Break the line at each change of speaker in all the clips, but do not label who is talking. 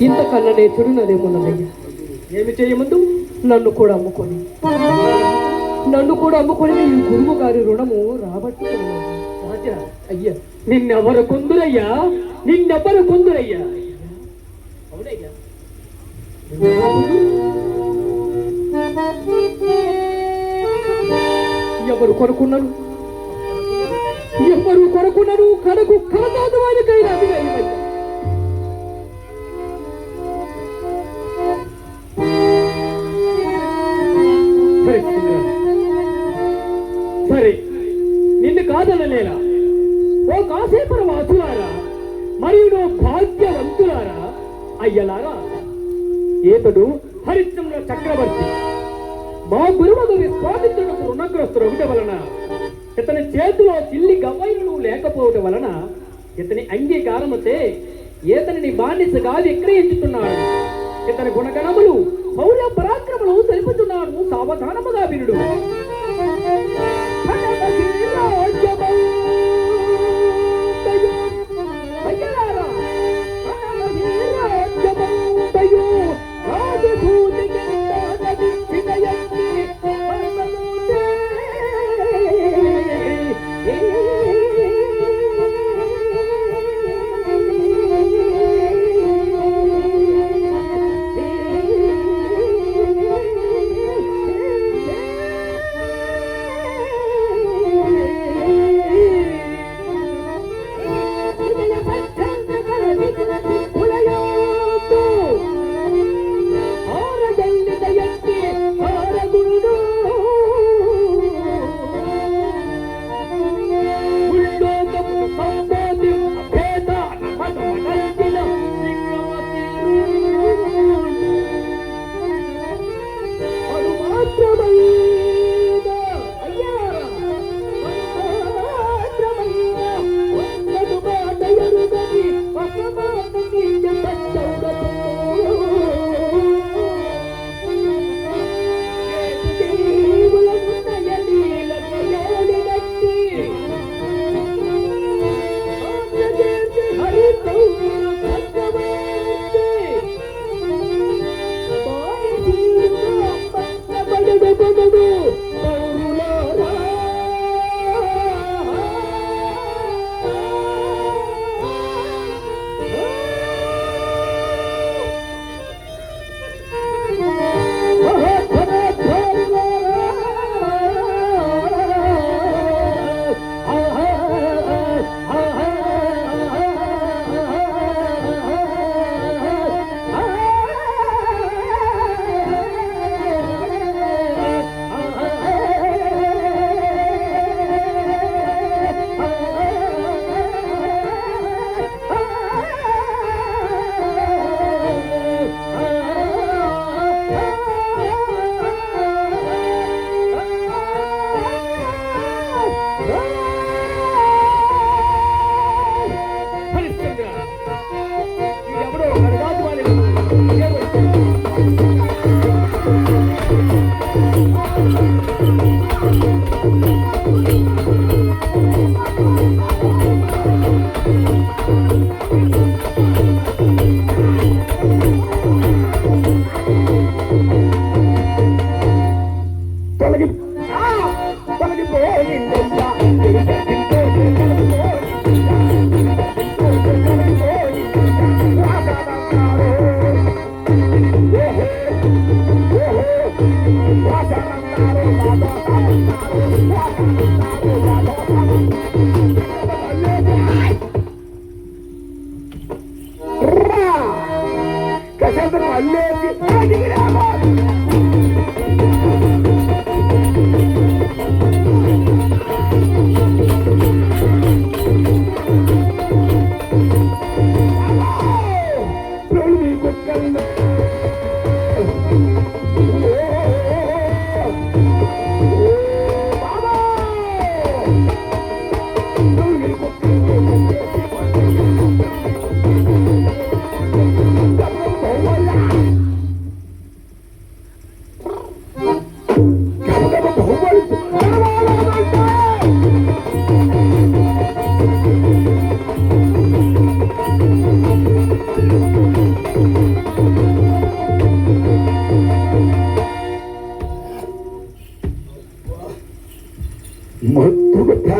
ఇంతకన్నా నేతుడు చెడునదేమున్నదయ్యా
ఏమి చేయమందు?
నన్ను కూడా అమ్ముకొని. నన్ను కూడా అమ్ముకొని ఈ గురువు గారి రుణము రాబట్టుకున్నాను.
రాజా అయ్యా నిన్నెవరు కొందురయ్యా? నిన్నెవరు కొందురయ్యా? అవునయ్యా.
ఎవరు కొనుక్కున్నారు? ఎవరు కొనుక్కున్నారు? కనుకు కడతాదు వారికైనా
కాదనలేరా? ఓ కాసేపర వాసులారా మరియు నో భాగ్యవంతులారా అయ్యలారా ఏతడు హరిశ్చంద్ర చక్రవర్తి మా గురువుకు విశ్వామిత్రులకు రుణగ్రస్తుడు ఒకటి వలన ఇతని చేతిలో చిల్లి గవైలు లేకపోవటం వలన ఇతని అంగీకారముతే ఏతనిని బానిసగా విక్రయించుతున్నాడు ఇతని గుణగణములు పౌర పరాక్రమలు తెలుపుతున్నాడు సావధానముగా వినుడు.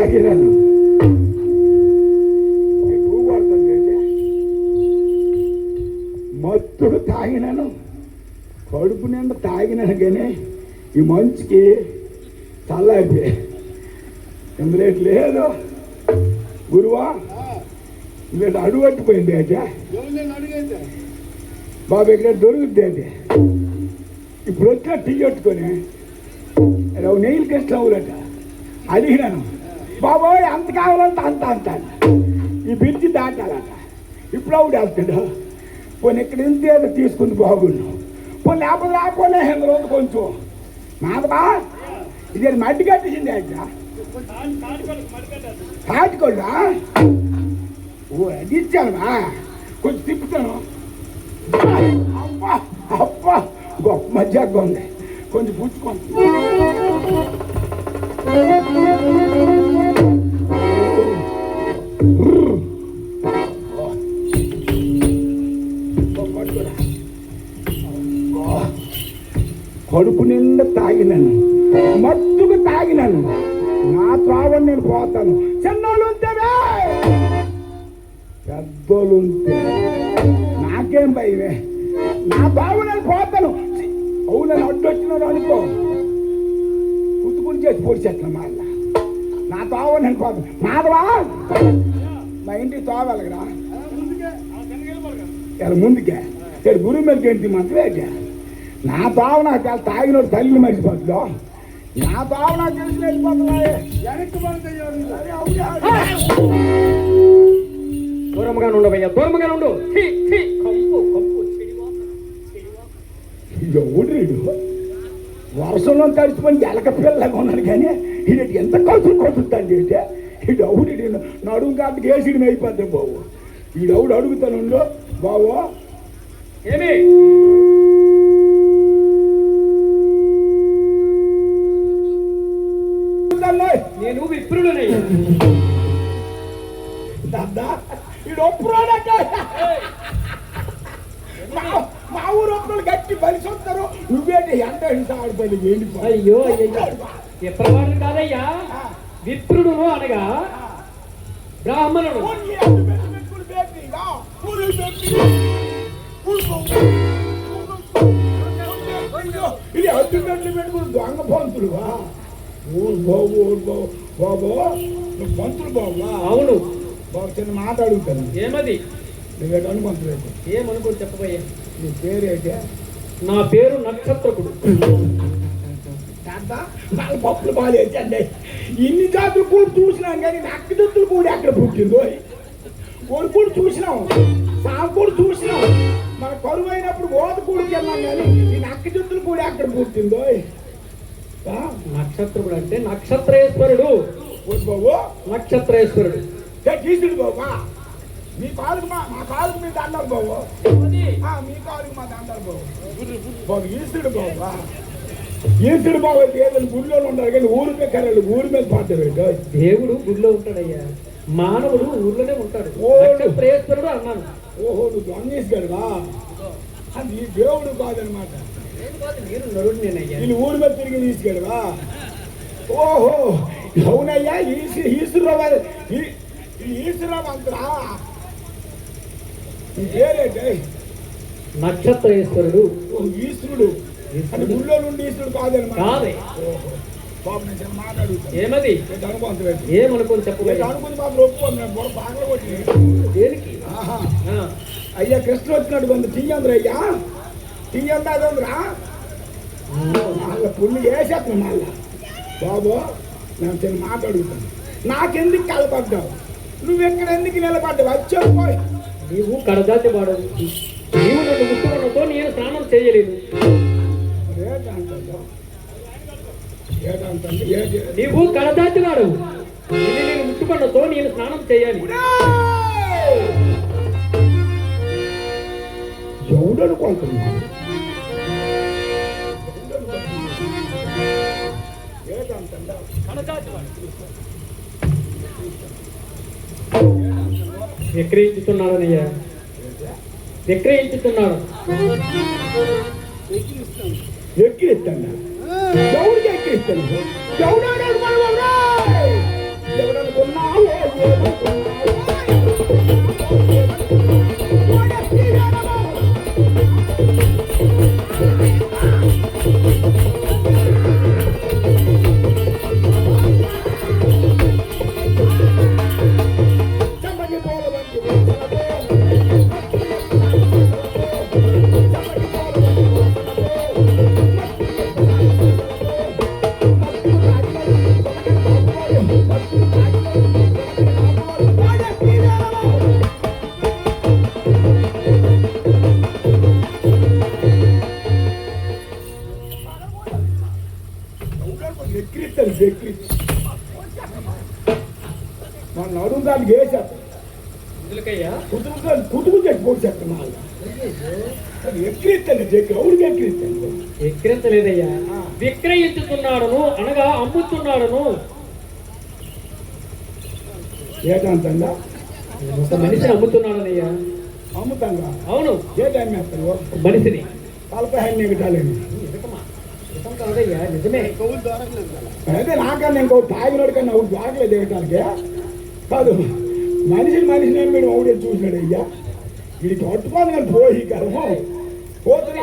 మత్తుకు తాగినాను ఎక్కువ తాగినాను కడుపు నిండా తాగినాను కానీ ఈ మంచుకి చల్లారిపోయి ఇందులో లేదు. గురువా ఇందులో అడుగట్టిపోయింది అయితే. బాబు ఇక్కడ దొరుకుద్ది అయితే. ఇప్పుడు వచ్చా టీ కట్టుకొని అవి నెయిల్ కష్టం అవులట అడిగినాను బాబోయ్ అంత కావాలంటే అంత అంత ఈ బ్రిడ్జ్ దాటాలట. ఇప్పుడు ఆవిడ వెళ్తాడు? పోనీ ఇక్కడ ఇంత ఏదో తీసుకుంది బాగుండు పోనీ లేకపోతే లేకపోలే రోజు కొంచెం. నాదబా ఇది మట్టి కట్టేసింది అట్లా తాటికోళ్ళా? ఓ అది ఇచ్చానమ్మా కొంచెం తిప్పుతాను. అబ్బా అబ్బా గొప్ప మధ్యగా ఉంది. కొంచెం పుచ్చుకోండి. పోతాను. చిన్నోళ్ళు ఉంటేవే పెద్దోళ్ళు ఉంటే నాకేం భయమే. నా బాబు నేను పోతాను అవునని అడ్డొచ్చినాడు అనుకో కుతుకుని చేసి పొడిచేట్ల మళ్ళా నా తోవ నేను పోతాను. మాధవా! మా ఇంటికి తోవెలగరా? ఇలా ముందుకే. ఇక్కడ గురువు మీదకి ఏంటి మంత్రేకే నా తావ నాకు చాలా తాగినోడు తల్లిని మర్చిపోతుందో నా తావ నాకు తెలిసి వెళ్ళిపోతున్నాయి వెనక్కి?
దూరంగా ఉండవయ్యా దూరంగా ఉండు కంపు.
ఎవడు వర్షంలో తడిచిపోయి ఎలక పిల్లగా ఉన్నాడు కానీ ఇది ఎంత కౌతులు కొట్టుతాడు అంటే ఇది అవుడు నడుము కాటికి వేసిడి అయిపోద్ది బాబు? ఈడవుడు అడుగుతాను బాబు
ఏమి?
ఈడు ఒప్పురాడట మా- ఊరు ఒప్పులు గట్టి బలిసి వస్తారు నువ్వేంటి ఎంత ఏంటి బాబు?
అయ్యో అయ్యో విప్రవాడు కాదయ్యా. విప్రుడును అనగా బ్రాహ్మణుడు.
ఇది అడ్డు పెట్టి పెట్టుకుని దొంగ పంతులు. బాబు బాబు బాబు పంతులు బాబు.
అవును.
చిన్న మాట అడుగుతాను.
ఏమది?
నువ్వేట అనుకుంటులేదు
ఏమనుకో చెప్పబోయే?
నీ పేరేంటే
నా పేరు నక్షత్రకుడు.
నాకు పప్పులు బాగాలేదండి ఇన్ని జాతులు కూడా చూసినాం కానీ నక్క జుత్తులు కూడా ఎక్కడ పుట్టిందో? కోడి కూడా చూసినాం. సాగు కూడా చూసినాం. మన కరువు అయినప్పుడు ఓత కూడా తిన్నాం కానీ ఈ నక్క జుత్తులు కూడా ఎక్కడ పుట్టిందో? ఆ?
నక్షత్రకుడు అంటే నక్షత్రేశ్వరుడు. నక్షత్రేశ్వరుడు.
ఏ తీసుడు బాబా మీ కాలుకు మా మా కాలుకు మీ దండాలు బాబు ఆ, మీ కాలుకు మా దండాలు బాబు బాబు ఈసుడు బాబా ఈసుడు బాబు ఏదైనా గుడిలో ఉండాలి కానీ ఊరి మీద కర్రలు ఊరి మీద పడ్డారు
దేవుడు గుడిలో ఉంటాడయ్యా. మానవుడు ఊర్లోనే ఉంటాడు. నక్షత్రేశ్వరుడు అన్నాను
ఓహో నువ్వు దొంగేసుగాడువా అది దేవుడు కాదనమాట.
నేను
ఊరి మీద తిరిగి తీసుకెళ్ళవా ఓహో అవునయ్యా ఈసు ఈశ్వరరావు ఓ ఈశ్వరుడు. అది గుళ్ళో నుండి ఈశ్వరుడు కాదనమాట.
కాదే. ఏమది? ఏమనుకోని
మాత్రం ఒప్పుకోను. బాగా కొట్టి
దేనికి? ఆ,
అయ్యా కృష్ణ వచ్చినట్టు కొంత టీయంద్ర అయ్యా? టీయందా అదంద్రా వాళ్ళ పుల్లు వేసేస్తాను మళ్ళా. బాబు నేను చిన్న మాట అడుగుతాను. నాకెందుకు కలపడ్డావు నువ్వు ఎక్కడ ఎందుకు నిలబడ్డావు? వచ్చావు పోయి
నీవు కడదాతి వాడవు. నీవు నన్ను ముట్టుకున్నతో నేను స్నానం
ఏటి
నీవు కడదాతి వాడవు. నిన్ను నేను ముట్టుకున్నతో నేను స్నానం చేయాలి.
ఎవడను కొంటున్నా ఏటంటుందా
విక్రయించుతున్నాడనయ్యా విక్రయించుతున్నాడు
ఎక్కిరిస్తాను ఎవరికి ఎక్కిరిస్తాను ఎవడాడు ఎవరనుకున్నావు ఎక్కిరిస్తాను ఎక్కిరిస్తాను మన నడుము దానికి వేసేస్తాను
ఎందుకయ్యా?
చెప్తున్నా
విక్రయించుతున్నాడును అనగా అమ్ముతున్నాడును.
ఏటంతంగా
ఒక మనిషిని అమ్ముతున్నాడనయ్యా
అమ్ముతాంగా
అవును.
ఏ టైం వేస్తాను
మనిషిని.
తలపై ఎగటాలేను
నిజమా? నిజం కాదయ్యా నిజమే.
అయితే నాకన్నా ఇంకో తాగినోడు కన్నా ఒకటి బాగలేదు ఎగటానికి కాదు. మనిషిని మనిషిని మీరు ఒకటే చూసినాడు అయ్యా ఇది పట్టుకోని కానీ పోయి కర్మ. పోతున్నా